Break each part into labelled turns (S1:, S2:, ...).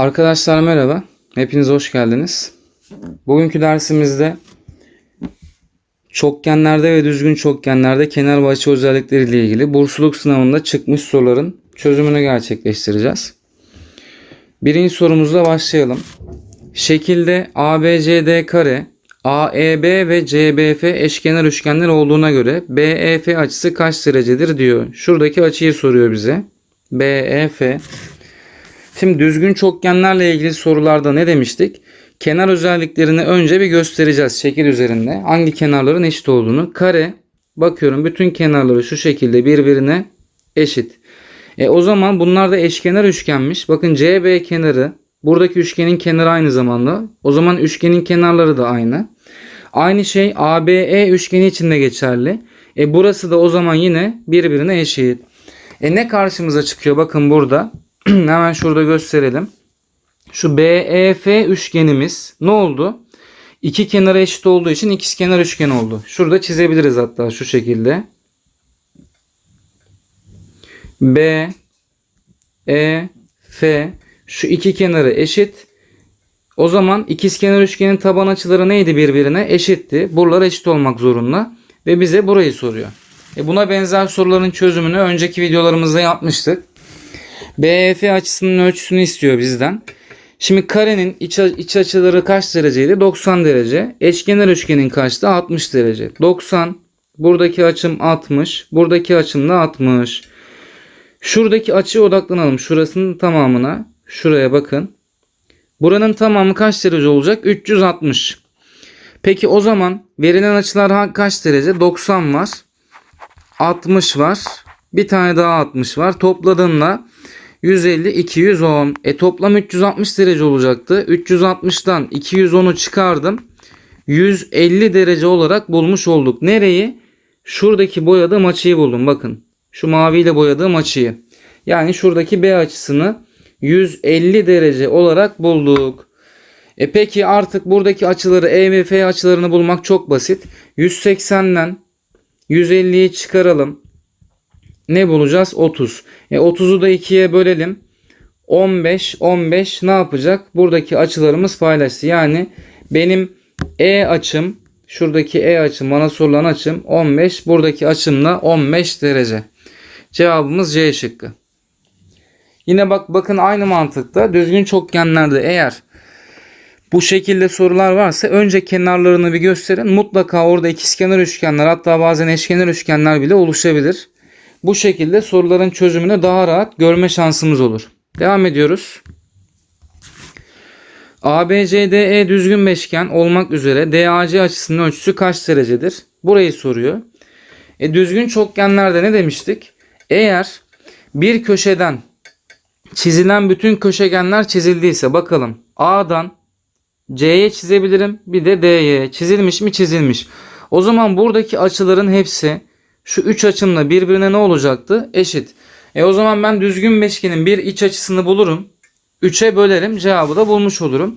S1: Arkadaşlar merhaba. Hepiniz hoş geldiniz. Bugünkü dersimizde çokgenlerde ve düzgün çokgenlerde kenar ve özellikleri ile ilgili bursluluk sınavında çıkmış soruların çözümünü gerçekleştireceğiz. Birinci sorumuzla başlayalım. Şekilde ABCD kare, AEB ve CBF eşkenar üçgenler olduğuna göre BEF açısı kaç derecedir diyor. Şuradaki açıyı soruyor bize. BEF Şimdi düzgün çokgenlerle ilgili sorularda ne demiştik? Kenar özelliklerini önce bir göstereceğiz şekil üzerinde. Hangi kenarların eşit olduğunu. Kare bakıyorum bütün kenarları şu şekilde birbirine eşit. E o zaman bunlar da eşkenar üçgenmiş. Bakın CB kenarı buradaki üçgenin kenarı aynı zamanda. O zaman üçgenin kenarları da aynı. Aynı şey ABE üçgeni için de geçerli. E burası da o zaman yine birbirine eşit. E ne karşımıza çıkıyor? Bakın burada. Hemen şurada gösterelim. Şu BEF üçgenimiz ne oldu? İki kenarı eşit olduğu için ikizkenar üçgen oldu. Şurada çizebiliriz hatta şu şekilde. B E F şu iki kenarı eşit. O zaman ikizkenar üçgenin taban açıları neydi birbirine? Eşitti. Buralar eşit olmak zorunda. Ve bize burayı soruyor. E buna benzer soruların çözümünü önceki videolarımızda yapmıştık. BEF açısının ölçüsünü istiyor bizden. Şimdi karenin iç, iç açıları kaç dereceydi? 90 derece. Eşkenar üçgenin kaçtı? 60 derece. 90. Buradaki açım 60. Buradaki açım da 60. Şuradaki açıya odaklanalım. Şurasının tamamına. Şuraya bakın. Buranın tamamı kaç derece olacak? 360. Peki o zaman verilen açılar kaç derece? 90 var. 60 var. Bir tane daha 60 var. Topladığında 150, 210. E toplam 360 derece olacaktı. 360'dan 210'u çıkardım. 150 derece olarak bulmuş olduk. Nereyi? Şuradaki boyadığım açıyı buldum. Bakın. Şu maviyle boyadığım açıyı. Yani şuradaki B açısını 150 derece olarak bulduk. E peki artık buradaki açıları E ve F açılarını bulmak çok basit. 180'den 150'yi çıkaralım. Ne bulacağız? 30. E 30'u da 2'ye bölelim. 15, 15 ne yapacak? Buradaki açılarımız paylaştı. Yani benim E açım, şuradaki E açım, bana sorulan açım 15. Buradaki açım da 15 derece. Cevabımız C şıkkı. Yine bak bakın aynı mantıkta düzgün çokgenlerde eğer bu şekilde sorular varsa önce kenarlarını bir gösterin. Mutlaka orada ikizkenar üçgenler hatta bazen eşkenar üçgenler bile oluşabilir. Bu şekilde soruların çözümünü daha rahat görme şansımız olur. Devam ediyoruz. ABCDE düzgün beşgen olmak üzere DAC açısının ölçüsü kaç derecedir? Burayı soruyor. E düzgün çokgenlerde ne demiştik? Eğer bir köşeden çizilen bütün köşegenler çizildiyse bakalım A'dan C'ye çizebilirim bir de D'ye çizilmiş mi çizilmiş. O zaman buradaki açıların hepsi şu üç açımla birbirine ne olacaktı? Eşit. E o zaman ben düzgün beşgenin bir iç açısını bulurum. 3'e bölerim. Cevabı da bulmuş olurum.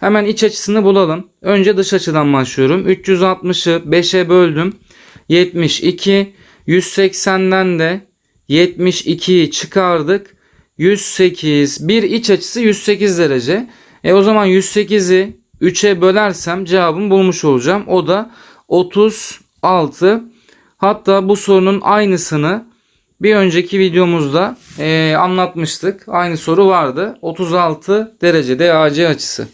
S1: Hemen iç açısını bulalım. Önce dış açıdan başlıyorum. 360'ı 5'e böldüm. 72. 180'den de 72'yi çıkardık. 108. Bir iç açısı 108 derece. E o zaman 108'i 3'e bölersem cevabımı bulmuş olacağım. O da 36. Hatta bu sorunun aynısını bir önceki videomuzda e, anlatmıştık. Aynı soru vardı. 36 derece DAC açısı.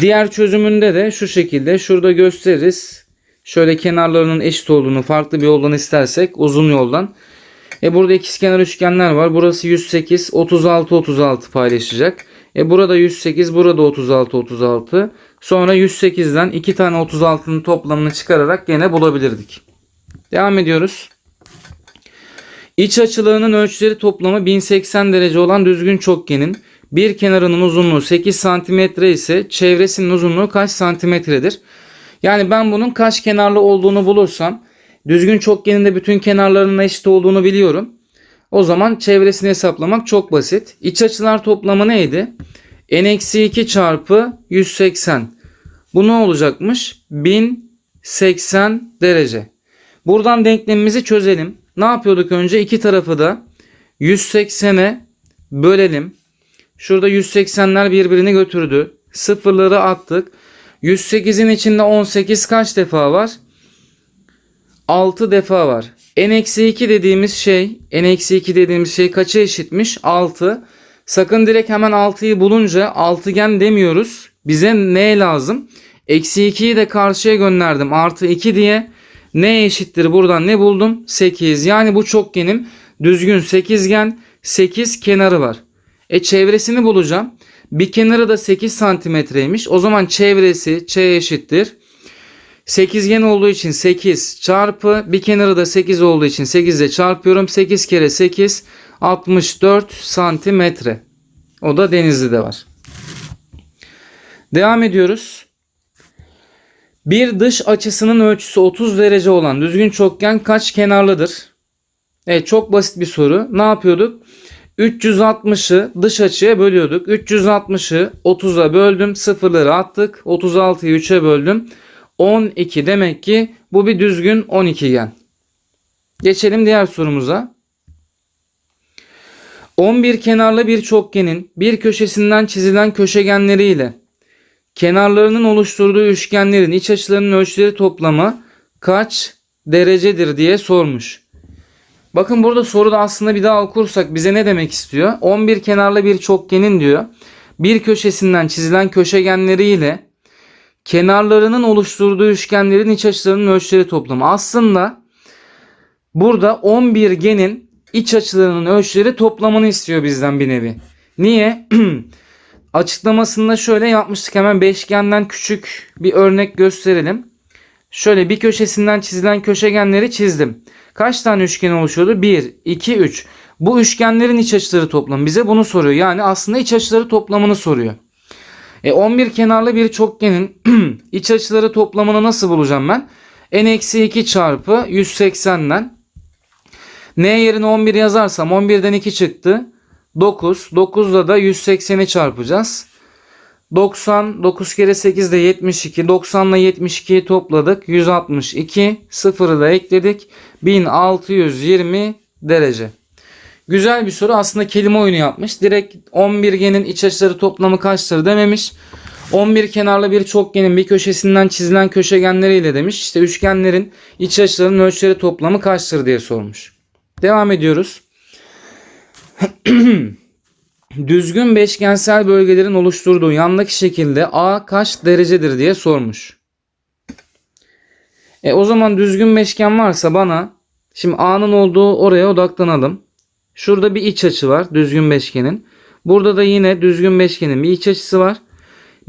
S1: Diğer çözümünde de şu şekilde şurada gösteririz. Şöyle kenarlarının eşit olduğunu farklı bir yoldan istersek uzun yoldan. E burada ikizkenar üçgenler var. Burası 108, 36, 36 paylaşacak. E burada 108, burada 36, 36. Sonra 108'den 2 tane 36'nın toplamını çıkararak gene bulabilirdik. Devam ediyoruz. İç açılarının ölçüleri toplamı 1080 derece olan düzgün çokgenin bir kenarının uzunluğu 8 cm ise çevresinin uzunluğu kaç santimetredir? Yani ben bunun kaç kenarlı olduğunu bulursam düzgün çokgenin de bütün kenarlarının eşit olduğunu biliyorum. O zaman çevresini hesaplamak çok basit. İç açılar toplamı neydi? N-2 çarpı 180. Bu ne olacakmış? 1080 derece. Buradan denklemimizi çözelim. Ne yapıyorduk önce? İki tarafı da 180'e bölelim. Şurada 180'ler birbirini götürdü. Sıfırları attık. 108'in içinde 18 kaç defa var? 6 defa var. n-2 dediğimiz şey, n-2 dediğimiz şey kaça eşitmiş? 6. Sakın direkt hemen 6'yı bulunca altıgen demiyoruz. Bize ne lazım? Eksi 2'yi de karşıya gönderdim. Artı 2 diye. Ne eşittir buradan ne buldum? 8. Yani bu çokgenim düzgün sekizgen 8 kenarı var. E çevresini bulacağım. Bir kenarı da 8 santimetreymiş. O zaman çevresi ç eşittir. Sekizgen olduğu için 8 çarpı bir kenarı da 8 olduğu için 8 ile çarpıyorum. 8 kere 8 64 santimetre. O da Denizli'de var. Devam ediyoruz. Bir dış açısının ölçüsü 30 derece olan düzgün çokgen kaç kenarlıdır? Evet çok basit bir soru. Ne yapıyorduk? 360'ı dış açıya bölüyorduk. 360'ı 30'a böldüm. Sıfırları attık. 36'yı 3'e böldüm. 12 demek ki bu bir düzgün 12gen. Geçelim diğer sorumuza. 11 kenarlı bir çokgenin bir köşesinden çizilen köşegenleriyle kenarlarının oluşturduğu üçgenlerin iç açılarının ölçüleri toplamı kaç derecedir diye sormuş. Bakın burada soruda aslında bir daha okursak bize ne demek istiyor? 11 kenarlı bir çokgenin diyor. Bir köşesinden çizilen köşegenleriyle kenarlarının oluşturduğu üçgenlerin iç açılarının ölçüleri toplamı. Aslında burada 11 genin iç açılarının ölçüleri toplamını istiyor bizden bir nevi. Niye? Açıklamasında şöyle yapmıştık. Hemen beşgenden küçük bir örnek gösterelim. Şöyle bir köşesinden çizilen köşegenleri çizdim. Kaç tane üçgen oluşuyordu? 1, 2, 3. Bu üçgenlerin iç açıları toplamı bize bunu soruyor. Yani aslında iç açıları toplamını soruyor. E 11 kenarlı bir çokgenin iç açıları toplamını nasıl bulacağım ben? n-2 çarpı 180'den. n yerine 11 yazarsam 11'den 2 çıktı. 9. 9'da da 180'i çarpacağız. 90, 9 kere 8 de 72. 90 ile 72'yi topladık. 162. Sıfırı da ekledik. 1620 derece. Güzel bir soru. Aslında kelime oyunu yapmış. Direkt 11 genin iç açıları toplamı kaçtır dememiş. 11 kenarlı bir çokgenin bir köşesinden çizilen köşegenleriyle demiş. İşte üçgenlerin iç açılarının ölçüleri toplamı kaçtır diye sormuş. Devam ediyoruz. Düzgün beşgensel bölgelerin oluşturduğu yandaki şekilde A kaç derecedir diye sormuş. E o zaman düzgün beşgen varsa bana şimdi A'nın olduğu oraya odaklanalım. Şurada bir iç açı var düzgün beşgenin. Burada da yine düzgün beşgenin bir iç açısı var.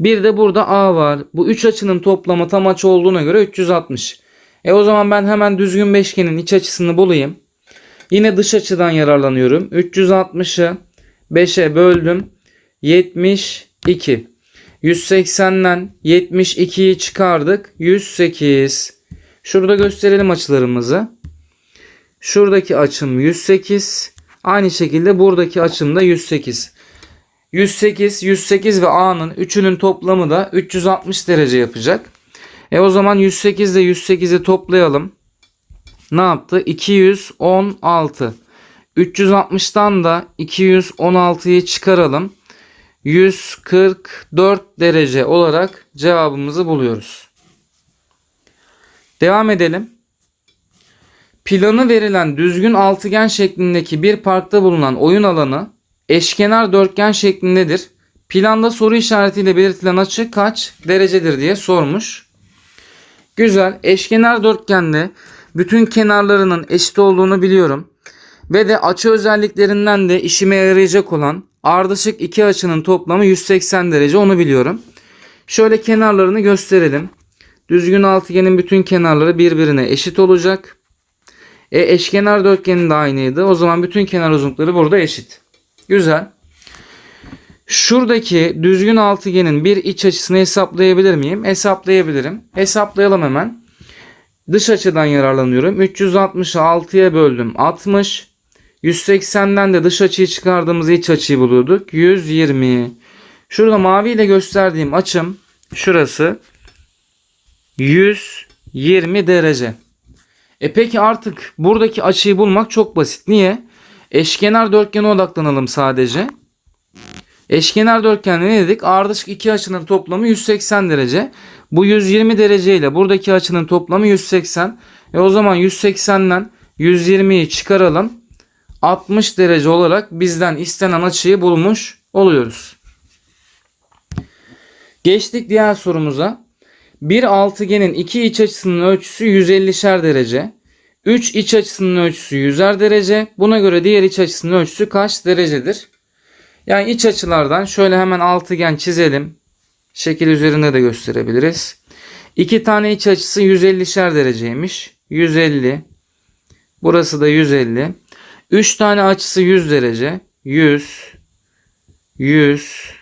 S1: Bir de burada A var. Bu üç açının toplamı tam açı olduğuna göre 360. E o zaman ben hemen düzgün beşgenin iç açısını bulayım. Yine dış açıdan yararlanıyorum. 360'ı 5'e böldüm. 72. 180'den 72'yi çıkardık. 108. Şurada gösterelim açılarımızı. Şuradaki açım 108. Aynı şekilde buradaki açım da 108. 108, 108 ve A'nın üçünün toplamı da 360 derece yapacak. E o zaman 108 ile 108'i toplayalım. Ne yaptı? 216. 360'tan da 216'yı çıkaralım. 144 derece olarak cevabımızı buluyoruz. Devam edelim. Planı verilen düzgün altıgen şeklindeki bir parkta bulunan oyun alanı eşkenar dörtgen şeklindedir. Planda soru işaretiyle belirtilen açı kaç derecedir diye sormuş. Güzel. Eşkenar dörtgende bütün kenarlarının eşit olduğunu biliyorum. Ve de açı özelliklerinden de işime yarayacak olan ardışık iki açının toplamı 180 derece onu biliyorum. Şöyle kenarlarını gösterelim. Düzgün altıgenin bütün kenarları birbirine eşit olacak. E eşkenar dörtgenin de aynıydı. O zaman bütün kenar uzunlukları burada eşit. Güzel. Şuradaki düzgün altıgenin bir iç açısını hesaplayabilir miyim? Hesaplayabilirim. Hesaplayalım hemen. Dış açıdan yararlanıyorum. 360'ı 6'ya böldüm. 60. 180'den de dış açıyı çıkardığımız iç açıyı buluyorduk. 120. Şurada mavi ile gösterdiğim açım şurası 120 derece. E peki artık buradaki açıyı bulmak çok basit. Niye? Eşkenar dörtgene odaklanalım sadece. Eşkenar dörtgende ne dedik? Ardışık iki açının toplamı 180 derece. Bu 120 derece ile buradaki açının toplamı 180. E o zaman 180'den 120'yi çıkaralım. 60 derece olarak bizden istenen açıyı bulmuş oluyoruz. Geçtik diğer sorumuza. Bir altıgenin iki iç açısının ölçüsü 150'şer derece. 3 iç açısının ölçüsü 100'er derece. Buna göre diğer iç açısının ölçüsü kaç derecedir? Yani iç açılardan şöyle hemen altıgen çizelim. Şekil üzerinde de gösterebiliriz. İki tane iç açısı 150'şer dereceymiş. 150. Burası da 150. 3 tane açısı 100 derece. 100. 100.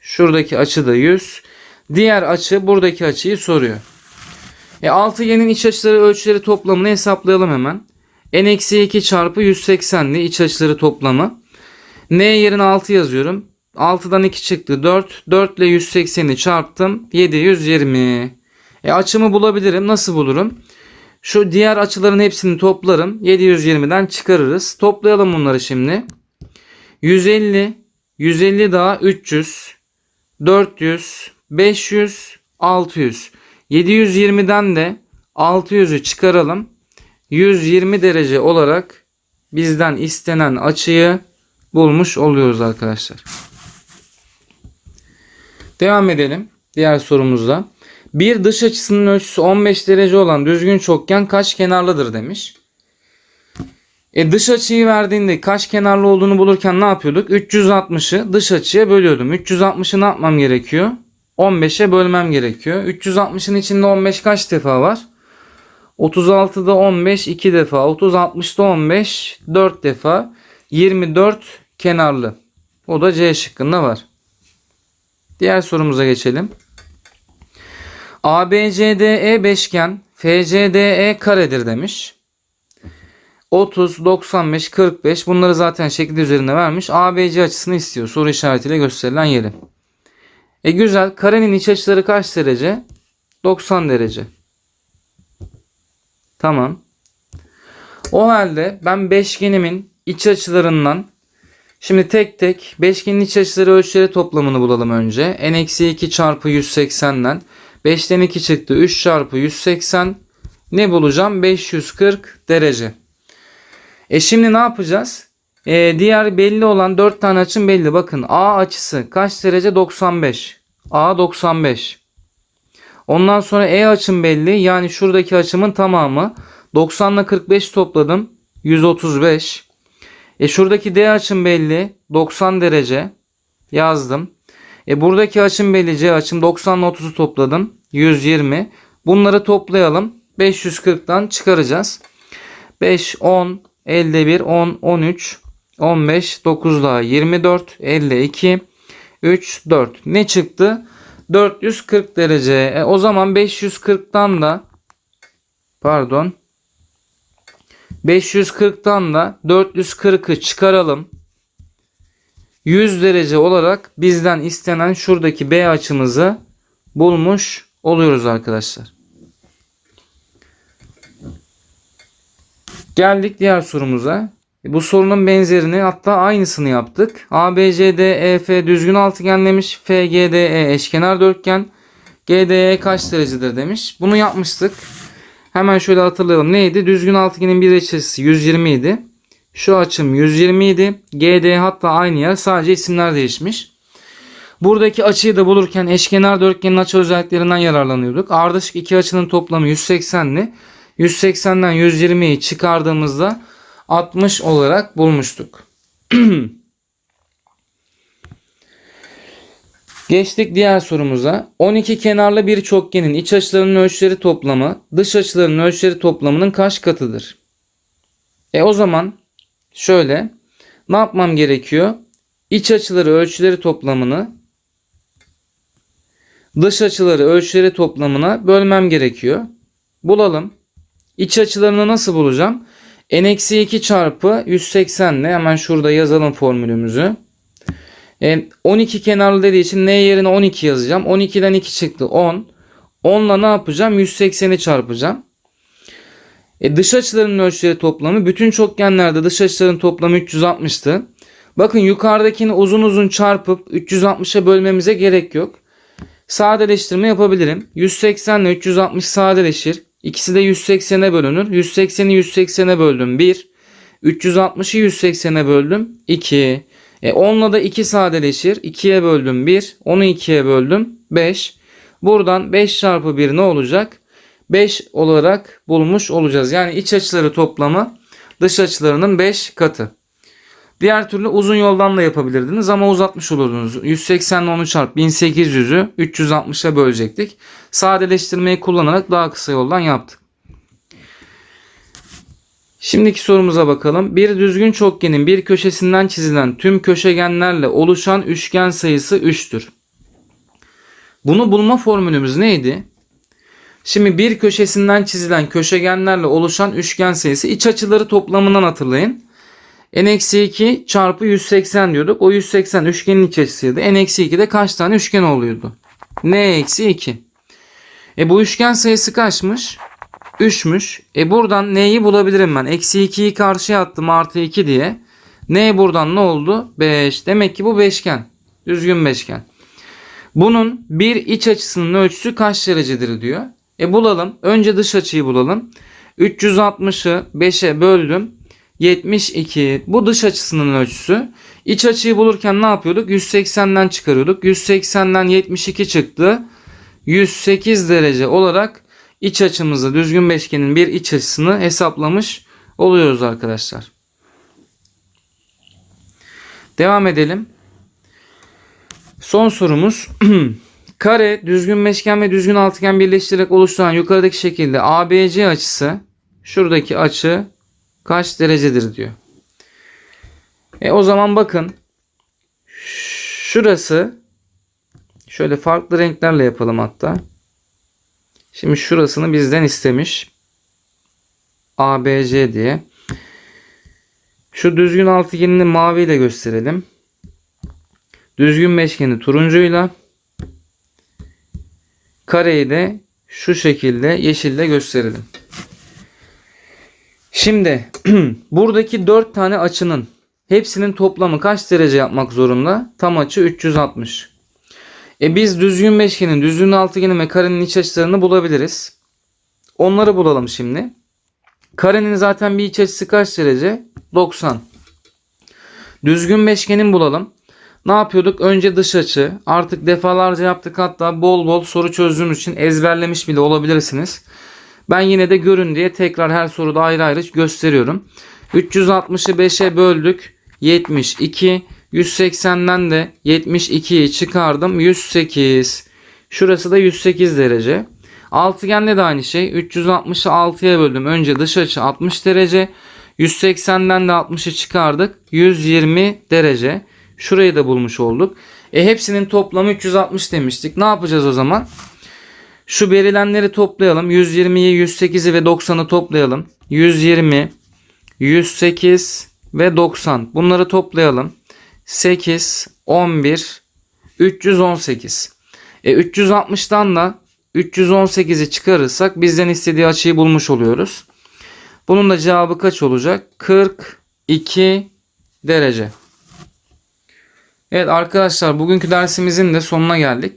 S1: Şuradaki açı da 100. Diğer açı buradaki açıyı soruyor. E, altıgenin iç açıları ölçüleri toplamını hesaplayalım hemen. n-2 çarpı 180'li iç açıları toplamı. n yerine 6 yazıyorum. 6'dan 2 çıktı 4. 4 ile 180'i çarptım. 720. E, açımı bulabilirim. Nasıl bulurum? Şu diğer açıların hepsini toplarım. 720'den çıkarırız. Toplayalım bunları şimdi. 150, 150 daha 300, 400, 500, 600. 720'den de 600'ü çıkaralım. 120 derece olarak bizden istenen açıyı bulmuş oluyoruz arkadaşlar. Devam edelim diğer sorumuzda. Bir dış açısının ölçüsü 15 derece olan düzgün çokgen kaç kenarlıdır demiş. E dış açıyı verdiğinde kaç kenarlı olduğunu bulurken ne yapıyorduk? 360'ı dış açıya bölüyordum. 360'ı ne yapmam gerekiyor? 15'e bölmem gerekiyor. 360'ın içinde 15 kaç defa var? 36'da 15 2 defa. 30 60'da 15 4 defa. 24 kenarlı. O da C şıkkında var. Diğer sorumuza geçelim. ABCDE beşgen FCDE karedir demiş. 30, 95, 45 bunları zaten şekil üzerinde vermiş. ABC açısını istiyor. Soru işaretiyle gösterilen yeri. E güzel. Karenin iç açıları kaç derece? 90 derece. Tamam. O halde ben beşgenimin iç açılarından şimdi tek tek beşgenin iç açıları ölçüleri toplamını bulalım önce. n-2 çarpı 180'den 5'ten 2 çıktı. 3 çarpı 180 ne bulacağım? 540 derece. E şimdi ne yapacağız? E, diğer belli olan 4 tane açım belli. Bakın A açısı kaç derece? 95. A 95. Ondan sonra E açım belli. Yani şuradaki açımın tamamı. 90 ile 45 topladım. 135. E şuradaki D açım belli. 90 derece. Yazdım. E buradaki açım belli. C açım 90 ile 30'u topladım. 120. Bunları toplayalım. 540'tan çıkaracağız. 5, 10, 51, 10, 13, 15, 9 daha 24, 52, 3, 4. Ne çıktı? 440 derece. E, o zaman 540'tan da pardon 540'tan da 440'ı çıkaralım. 100 derece olarak bizden istenen şuradaki B açımızı bulmuş oluyoruz arkadaşlar. Geldik diğer sorumuza. E, Bu sorunun benzerini hatta aynısını yaptık. ABCDEF düzgün altıgenlemiş. FGDE eşkenar dörtgen. GDE kaç derecedir demiş. Bunu yapmıştık. Hemen şöyle hatırlayalım. Neydi? Düzgün altıgenin bir açısı 120 idi. Şu açım 120 idi. GD hatta aynı yer. Sadece isimler değişmiş. Buradaki açıyı da bulurken eşkenar dörtgenin açı özelliklerinden yararlanıyorduk. Ardışık iki açının toplamı 180'li. 180'den 120'yi çıkardığımızda 60 olarak bulmuştuk. Geçtik diğer sorumuza. 12 kenarlı bir çokgenin iç açılarının ölçüleri toplamı dış açılarının ölçüleri toplamının kaç katıdır? E o zaman şöyle ne yapmam gerekiyor? İç açıları ölçüleri toplamını dış açıları ölçüleri toplamına bölmem gerekiyor. Bulalım. İç açılarını nasıl bulacağım? N-2 çarpı 180 ile hemen şurada yazalım formülümüzü. E, 12 kenarlı dediği için n yerine 12 yazacağım. 12'den 2 çıktı 10. 10 ile ne yapacağım? 180'i çarpacağım. E, dış açıların ölçüleri toplamı bütün çokgenlerde dış açıların toplamı 360'tı. Bakın yukarıdakini uzun uzun çarpıp 360'a bölmemize gerek yok. Sadeleştirme yapabilirim. 180 ile 360 sadeleşir. İkisi de 180'e bölünür. 180'i 180'e böldüm 1. 360'ı 180'e böldüm 2. E 10'la da 2 sadeleşir. 2'ye böldüm 1. Onu 2'ye böldüm 5. Buradan 5 çarpı 1 ne olacak? 5 olarak bulmuş olacağız. Yani iç açıları toplamı dış açılarının 5 katı. Diğer türlü uzun yoldan da yapabilirdiniz ama uzatmış olurdunuz. 180 ile 10'u çarp 1800'ü 360'a bölecektik. Sadeleştirmeyi kullanarak daha kısa yoldan yaptık. Şimdiki sorumuza bakalım. Bir düzgün çokgenin bir köşesinden çizilen tüm köşegenlerle oluşan üçgen sayısı 3'tür. Bunu bulma formülümüz neydi? Şimdi bir köşesinden çizilen köşegenlerle oluşan üçgen sayısı iç açıları toplamından hatırlayın. N-2 çarpı 180 diyorduk. O 180 üçgenin iç açısıydı. n-2 de kaç tane üçgen oluyordu? n-2. E bu üçgen sayısı kaçmış? 3'müş. E buradan n'yi bulabilirim ben. Eksi 2'yi karşıya attım artı 2 diye. n buradan ne oldu? 5. Demek ki bu beşgen. Düzgün beşgen. Bunun bir iç açısının ölçüsü kaç derecedir diyor. E bulalım. Önce dış açıyı bulalım. 360'ı 5'e böldüm. 72. Bu dış açısının ölçüsü. İç açıyı bulurken ne yapıyorduk? 180'den çıkarıyorduk. 180'den 72 çıktı. 108 derece olarak iç açımızı düzgün beşgenin bir iç açısını hesaplamış oluyoruz arkadaşlar. Devam edelim. Son sorumuz. Kare, düzgün beşgen ve düzgün altıgen birleştirerek oluşturan yukarıdaki şekilde ABC açısı şuradaki açı kaç derecedir diyor. E o zaman bakın şurası şöyle farklı renklerle yapalım hatta. Şimdi şurasını bizden istemiş. ABC diye. Şu düzgün altıgenini maviyle gösterelim. Düzgün beşgeni turuncuyla. Kareyi de şu şekilde yeşille gösterelim. Şimdi buradaki 4 tane açının hepsinin toplamı kaç derece yapmak zorunda? Tam açı 360. E biz düzgün beşgenin, düzgün altıgenin ve karenin iç açılarını bulabiliriz. Onları bulalım şimdi. Karenin zaten bir iç açısı kaç derece? 90. Düzgün beşgenin bulalım. Ne yapıyorduk? Önce dış açı. Artık defalarca yaptık hatta bol bol soru çözdüğümüz için ezberlemiş bile olabilirsiniz. Ben yine de görün diye tekrar her soruda ayrı ayrı gösteriyorum. 360'ı 5'e böldük. 72. 180'den de 72'yi çıkardım. 108. Şurası da 108 derece. Altıgende de aynı şey. 360'ı 6'ya böldüm. Önce dış açı 60 derece. 180'den de 60'ı çıkardık. 120 derece. Şurayı da bulmuş olduk. E hepsinin toplamı 360 demiştik. Ne yapacağız o zaman? Şu verilenleri toplayalım. 120'yi, 108'i ve 90'ı toplayalım. 120, 108 ve 90. Bunları toplayalım. 8, 11, 318. E 360'dan da 318'i çıkarırsak bizden istediği açıyı bulmuş oluyoruz. Bunun da cevabı kaç olacak? 42 derece. Evet arkadaşlar bugünkü dersimizin de sonuna geldik.